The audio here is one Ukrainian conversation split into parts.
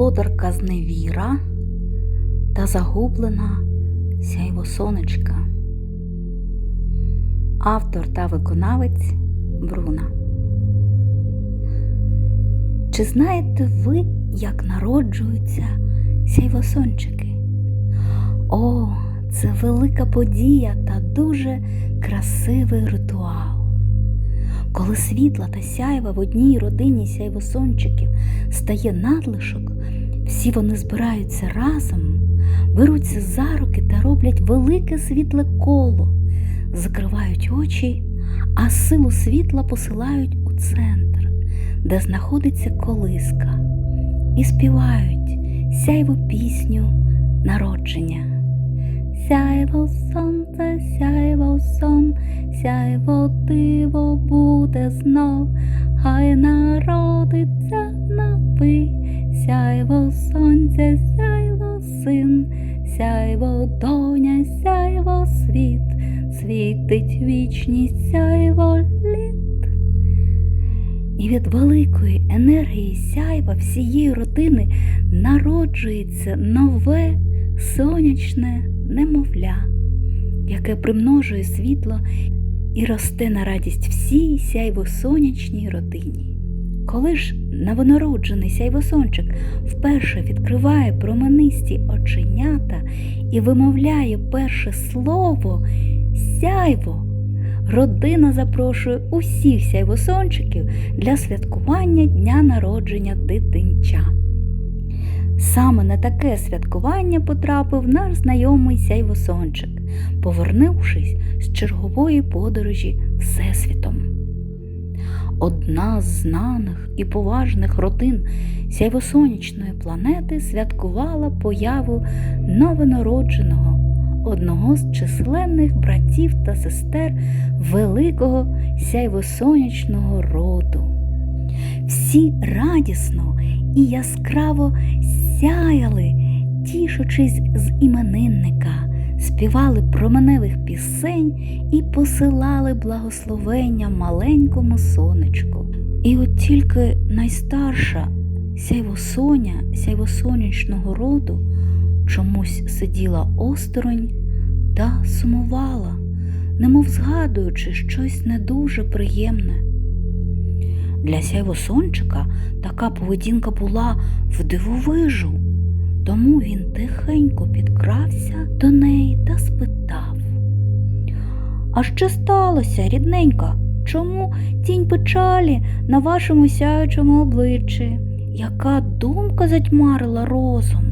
володарка зневіра та загублена сяйво сонечка. Автор та виконавець Бруна. Чи знаєте ви, як народжуються сяйвосончики? О, це велика подія та дуже красивий ритуал. Коли світла та сяйва в одній родині сяйвосончиків стає надлишок, всі вони збираються разом, беруться за руки та роблять велике світле коло, закривають очі, а силу світла посилають у центр, де знаходиться колиска, і співають сяйву пісню народження. Сяйво сонце, сяйво сон, сяйво диво буде знов, хай народиться новий, сяйво сонця, сяйво син, сяйво доня, сяйво світ, світить вічність, сяйво літ. І від великої енергії сяйва всієї родини народжується нове сонячне немовля, яке примножує світло і росте на радість всій сяйвосонячній родині. Коли ж новонароджений сяйвосончик вперше відкриває променисті оченята і вимовляє перше слово сяйво, родина запрошує усіх сяйвосончиків для святкування дня народження дитинча. Саме на таке святкування потрапив наш знайомий сяйвосончик, повернувшись з чергової подорожі Всесвітом. Одна з знаних і поважних родин сяйвосонячної планети святкувала появу новонародженого, одного з численних братів та сестер великого сяйвосонячного роду. Всі радісно і яскраво сяяли, тішучись з іменинника, співали променевих пісень і посилали благословення маленькому сонечку. І от тільки найстарша сяйвосоня сяйвосонячного роду чомусь сиділа осторонь та сумувала, немов згадуючи щось не дуже приємне. Для сяйвосончика така поведінка була вдивовижу, тому він тихенько підкрався до неї та спитав. А що сталося, рідненька? Чому тінь печалі на вашому сяючому обличчі? Яка думка затьмарила розум?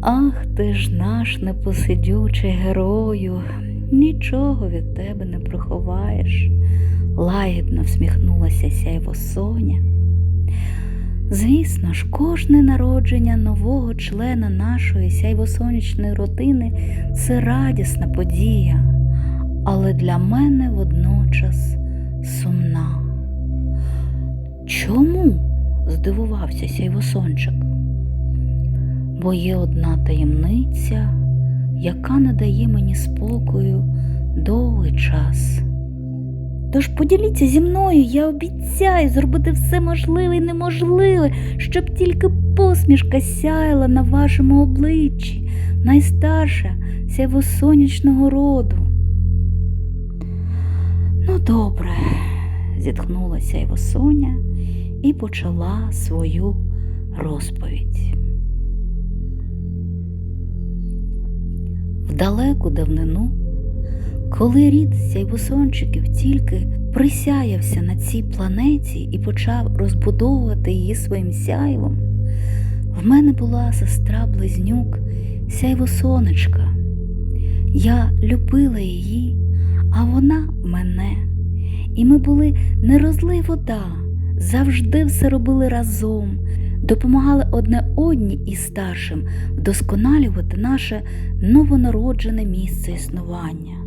Ах ти ж наш непосидючий герою, нічого від тебе не приховаєш лагідно всміхнулася сяйво Соня. Звісно ж, кожне народження нового члена нашої сяйвосонячної родини це радісна подія, але для мене водночас сумна. Чому? здивувався сяйвосончик. Бо є одна таємниця, яка не дає мені спокою довгий час. Тож поділіться зі мною, я обіцяю зробити все можливе і неможливе, щоб тільки посмішка сяяла на вашому обличчі, найстарша сяйвосонячного роду. Ну, добре, зітхнула сяйвосоня і почала свою розповідь. В далеку давнину коли рід сяйвосончиків тільки присяявся на цій планеті і почав розбудовувати її своїм сяйвом, в мене була сестра близнюк сяйвосонечка. Я любила її, а вона мене. І ми були не вода, завжди все робили разом, допомагали одне одній і старшим вдосконалювати наше новонароджене місце існування.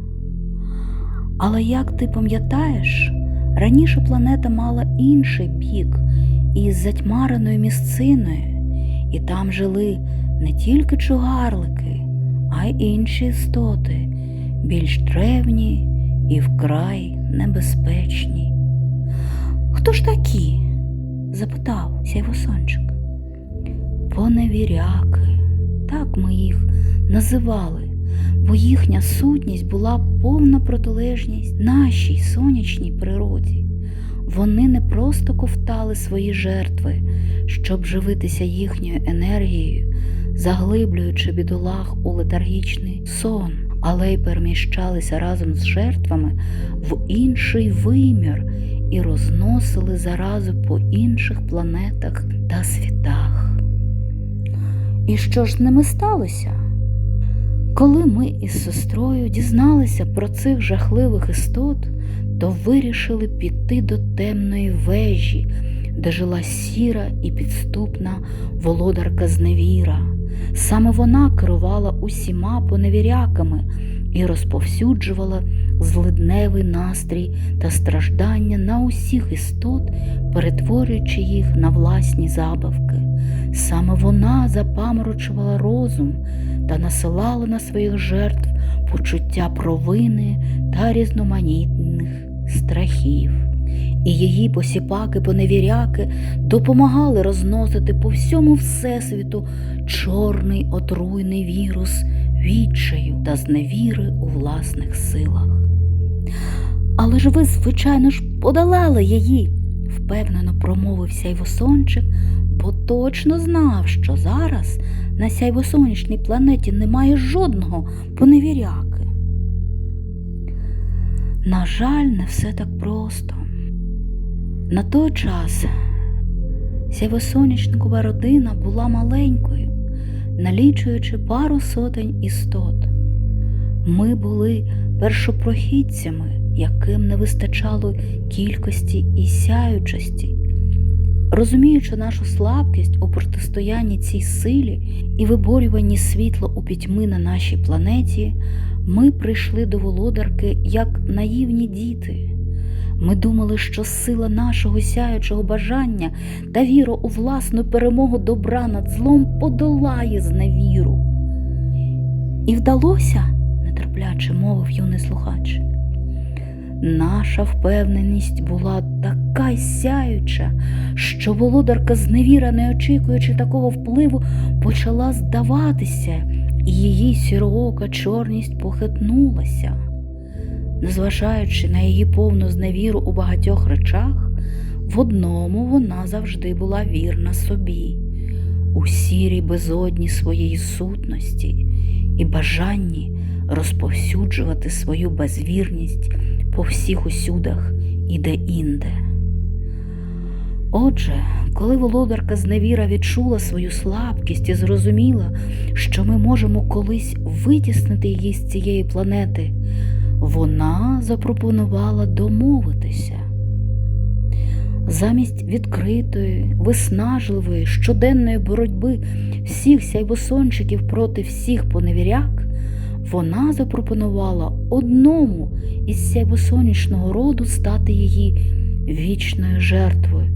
Але як ти пам'ятаєш, раніше планета мала інший бік із затьмареною місциною, і там жили не тільки чугарлики, а й інші істоти, більш древні і вкрай небезпечні. Хто ж такі? запитав сяйвосончик. Поневіряки, так ми їх називали, бо їхня сутність була повна протилежність нашій сонячній природі. Вони не просто ковтали свої жертви, щоб живитися їхньою енергією, заглиблюючи бідолах у летаргічний сон, але й переміщалися разом з жертвами в інший вимір і розносили заразу по інших планетах та світах. І що ж з ними сталося? Коли ми із сестрою дізналися про цих жахливих істот, то вирішили піти до темної вежі, де жила сіра і підступна володарка зневіра. Саме вона керувала усіма поневіряками і розповсюджувала злидневий настрій та страждання на усіх істот, перетворюючи їх на власні забавки. Саме вона запаморочувала розум та насилала на своїх жертв почуття провини та різноманітних страхів. І її посіпаки-поневіряки допомагали розносити по всьому всесвіту чорний отруйний вірус відчаю та зневіри у власних силах. Але ж ви, звичайно ж, подолали її, впевнено промовив сяйвосончик, бо точно знав, що зараз на сяйвосонячній планеті немає жодного поневіряки. На жаль, не все так просто. На той час сяйвосонячникова родина була маленькою, налічуючи пару сотень істот. Ми були першопрохідцями, яким не вистачало кількості і сяючості. Розуміючи нашу слабкість у протистоянні цій силі і виборюванні світла у пітьми на нашій планеті, ми прийшли до володарки як наївні діти. Ми думали, що сила нашого сяючого бажання та віра у власну перемогу добра над злом подолає зневіру. І вдалося, нетерпляче мовив юний слухач. Наша впевненість була така сяюча, що володарка зневіра, не очікуючи такого впливу, почала здаватися, і її сіроока чорність похитнулася. Незважаючи на її повну зневіру у багатьох речах, в одному вона завжди була вірна собі, у сірій безодні своєї сутності і бажанні розповсюджувати свою безвірність по всіх усюдах і де-інде. Отже, коли володарка зневіра відчула свою слабкість і зрозуміла, що ми можемо колись витіснити її з цієї планети, вона запропонувала домовитися. Замість відкритої, виснажливої, щоденної боротьби всіх сяйвосончиків проти всіх поневіряк, вона запропонувала одному із сяйвосонячного роду стати її вічною жертвою.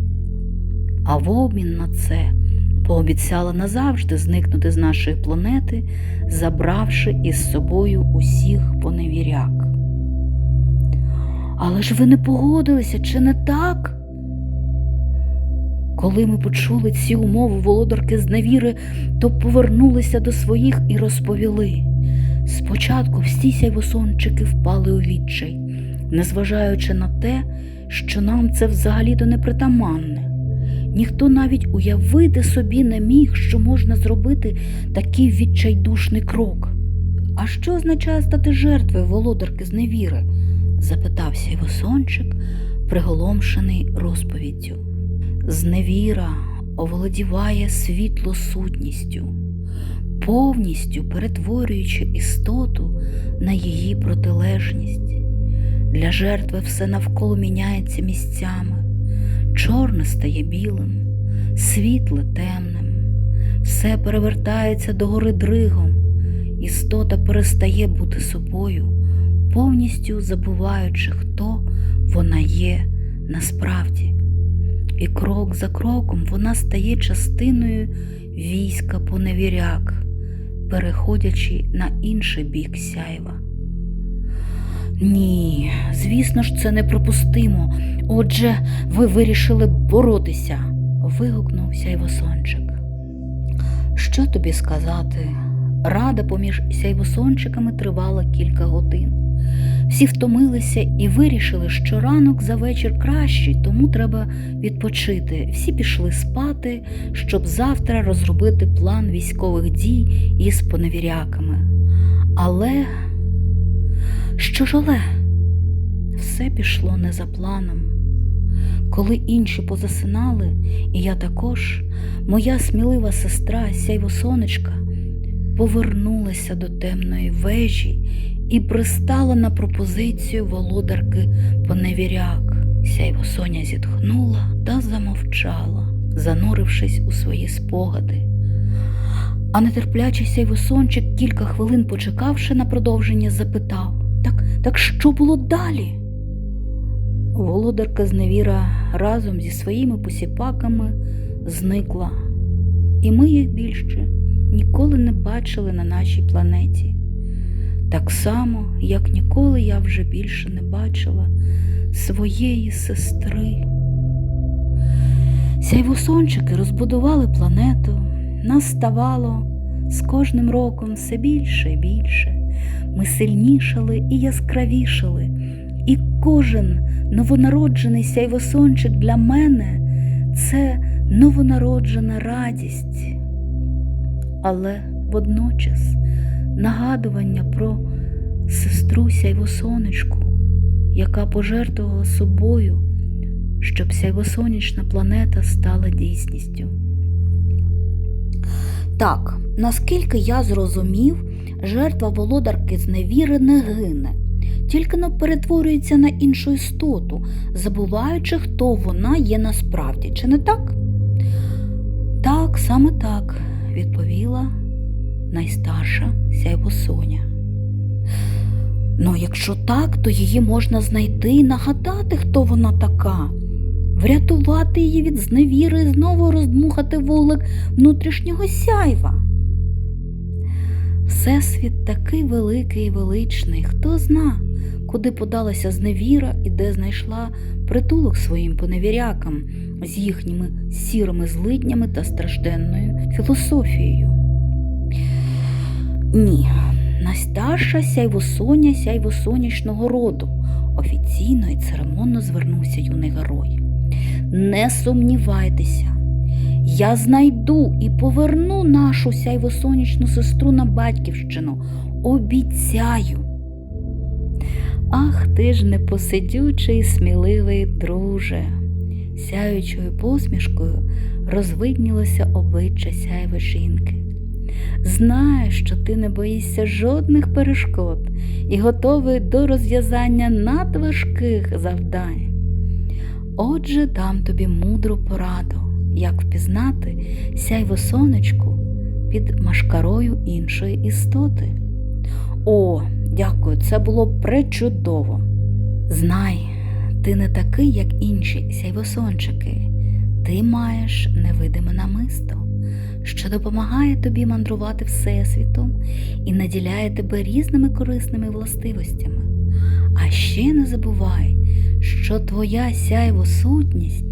А в обмін на це пообіцяла назавжди зникнути з нашої планети, забравши із собою усіх поневіряк. Але ж ви не погодилися, чи не так? Коли ми почули ці умови володарки з невіри, то повернулися до своїх і розповіли. Спочатку всі сяйвосончики впали у відчай, незважаючи на те, що нам це взагалі-то непритаманне. Ніхто навіть уявити собі не міг, що можна зробити такий відчайдушний крок. А що означає стати жертвою володарки з невіри? запитав сяйвосончик, приголомшений розповіддю. Зневіра оволодіває світло сутністю, повністю перетворюючи істоту на її протилежність. Для жертви все навколо міняється місцями, чорне стає білим, світле темним, все перевертається догори дригом, істота перестає бути собою, повністю забуваючи, хто вона є насправді. І крок за кроком вона стає частиною війська поневіряк, переходячи на інший бік сяйва. Ні, звісно ж, це неприпустимо. Отже, ви вирішили боротися, вигукнув сяйвосончик. Що тобі сказати? Рада поміж сяйвосончиками тривала кілька годин. Всі втомилися і вирішили, що ранок за вечір кращий, тому треба відпочити. Всі пішли спати, щоб завтра розробити план військових дій із поневіряками. Але що ж але? Все пішло не за планом. Коли інші позасинали, і я також, моя смілива сестра Сяйвосонечка повернулася до темної вежі і пристала на пропозицію володарки Поневіряк. Сяйвосоня зітхнула та замовчала, занурившись у свої спогади. А нетерплячий сяйвосончик, кілька хвилин почекавши на продовження, запитав Так, так що було далі? Володарка зневіра разом зі своїми посіпаками зникла, і ми їх більше ніколи не бачили на нашій планеті. Так само, як ніколи я вже більше не бачила своєї сестри. Сяйвосончики розбудували планету, нас ставало з кожним роком все більше і більше. Ми сильнішали і яскравішали, і кожен новонароджений сяйвосончик для мене це новонароджена радість. Але водночас нагадування про сестру сяйвосонечку, яка пожертвувала собою, щоб сяйвосонячна планета стала дійсністю. Так, наскільки я зрозумів, жертва володарки зневіри не гине, тільки но перетворюється на іншу істоту, забуваючи, хто вона є насправді, чи не так? Так, саме так, відповіла найстарша сяйвосоня. Ну, якщо так, то її можна знайти і нагадати, хто вона така, врятувати її від зневіри і знову роздмухати вуглик внутрішнього сяйва. Всесвіт такий великий і величний, хто зна, куди подалася зневіра і де знайшла притулок своїм поневірякам з їхніми сірими злиднями та стражденною філософією. Ні, найстарша сяйвосоня сяйвосонячного роду. Офіційно і церемонно звернувся юний герой. Не сумнівайтеся, я знайду і поверну нашу сяйвосонячну сестру на батьківщину. Обіцяю. Ах ти ж непосидючий, сміливий друже. Сяючою посмішкою розвиднілося обличчя сяйва жінки. Знаю, що ти не боїшся жодних перешкод і готовий до розв'язання надважких завдань. Отже, дам тобі мудру пораду, як впізнати сяйво сонечку під машкарою іншої істоти. О, дякую, це було пречудово. Знай, ти не такий, як інші сяйвосончики. Ти маєш невидиме намисто що допомагає тобі мандрувати Всесвітом і наділяє тебе різними корисними властивостями. А ще не забувай, що твоя сяйво сутність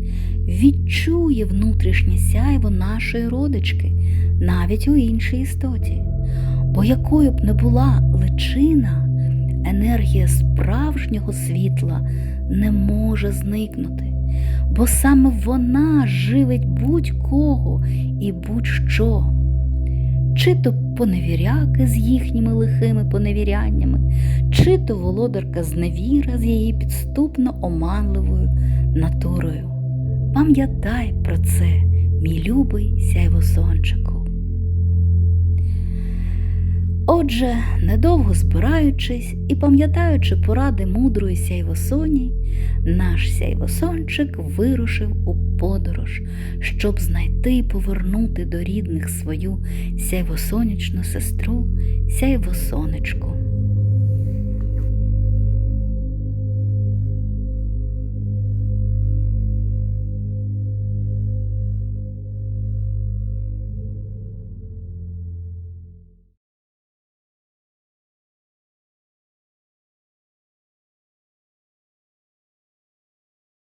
відчує внутрішнє сяйво нашої родички, навіть у іншій істоті. Бо якою б не була личина, енергія справжнього світла не може зникнути бо саме вона живить будь-кого і будь-що. Чи то поневіряки з їхніми лихими поневіряннями, чи то володарка зневіра з її підступно оманливою натурою. Пам'ятай про це, мій любий сяйвосончику. Отже, недовго збираючись і пам'ятаючи поради мудрої сяйвосоні, наш сяйвосончик вирушив у подорож, щоб знайти і повернути до рідних свою сяйвосонячну сестру сяйвосонечку.